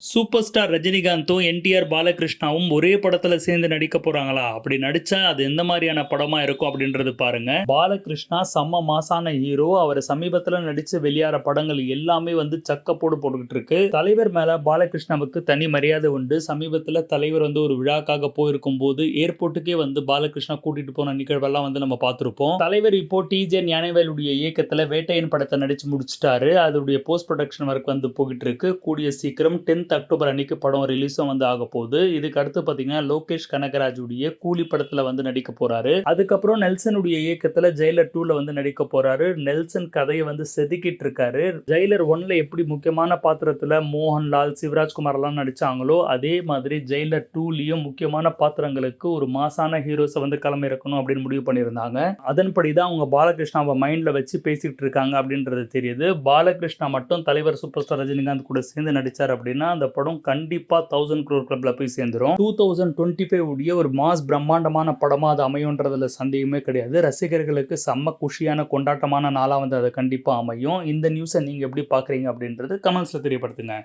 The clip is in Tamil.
சூப்பர் ஸ்டார் ரஜினிகாந்தும் என்டிஆர் பாலகிருஷ்ணாவும் ஒரே படத்துல சேர்ந்து நடிக்க போறாங்களா? அப்படி நடிச்சா அது எந்த மாதிரியான படமா இருக்கும் அப்படின்றது பாருங்க. பாலகிருஷ்ணா செம்ம மாசான ஹீரோ. அவர் சமீபத்துல நடிச்சு வெளியாற படங்கள் எல்லாமே வந்து சக்கப்போடு போட்டுக்கிட்டு இருக்கு. தலைவர் மேல பாலகிருஷ்ணாவுக்கு தனி மரியாதை உண்டு. சமீபத்துல தலைவர் வந்து ஒரு விழாக்காக போயிருக்கும் போது ஏர்போர்ட்டுக்கே வந்து பாலகிருஷ்ணா கூட்டிட்டு போன நிகழ்வெல்லாம் வந்து நம்ம பார்த்திருப்போம். தலைவர் இப்போ டிஜே ஞானவேலுடைய இயக்கத்துல வேட்டையன் படத்தை நடிச்சு முடிச்சிட்டாரு. அதோடைய போஸ்ட் ப்ரொடக்ஷன் ஒர்க் வந்து போயிட்டு இருக்கு. கூடிய சீக்கிரம் டென்த் அக்டோபர் அன்னைக்கு படம் ரிலீஸும் வந்து ஆக போகுது. இதுக்கு அடுத்து பார்த்தீங்கன்னா லோகேஷ் கனகராஜுடைய கூலி படத்தில் வந்து நடிக்க போறாரு. அதுக்கப்புறம் நெல்சனுடைய இயக்கத்தில் ஜெயிலர் டூல வந்து நடிக்க போறாரு. நெல்சன் கதையை வந்து செதுக்கிட்டு இருக்காரு. ஜெயிலர் ஒன்ல எப்படி முக்கியமான பாத்திரத்தில் மோகன்லால் சிவராஜ்குமார் எல்லாம் நடிச்சாங்களோ அதே மாதிரி ஜெயிலர் டூலையும் முக்கியமான பாத்திரங்களுக்கு ஒரு மாசான ஹீரோஸை வந்து களமிறக்கணும் அப்படின்னு முடிவு பண்ணியிருந்தாங்க. அதன்படி தான் அவங்க பாலகிருஷ்ணாவை மைண்டில் வச்சு பேசிக்கிட்டு இருக்காங்க அப்படின்றது தெரியுது. பாலகிருஷ்ணா மட்டும் தலைவர் சூப்பர் ஸ்டார் ரஜினிகாந்த் கூட சேர்ந்து நடிச்சார் அப்படின்னா அந்த படம் கண்டிப்பாக தௌசண்ட் க்ரோர் கிளப்ல போய் சேர்ந்துடும் டூ தௌசண்ட் டுவெண்ட்டி ஃபைவ் உடைய ஒரு மாஸ் பிரம்மாண்டமான படமாக அது அமையுன்றதில் சந்தேகமே கிடையாது. ரசிகர்களுக்கு செம்ம குஷியான கொண்டாட்டமான நாளாக வந்து அது கண்டிப்பாக அமையும். இந்த நியூஸை நீங்கள் எப்படி பார்க்குறீங்க அப்படின்றது கமெண்ட்ஸில் தெரியப்படுத்துங்க.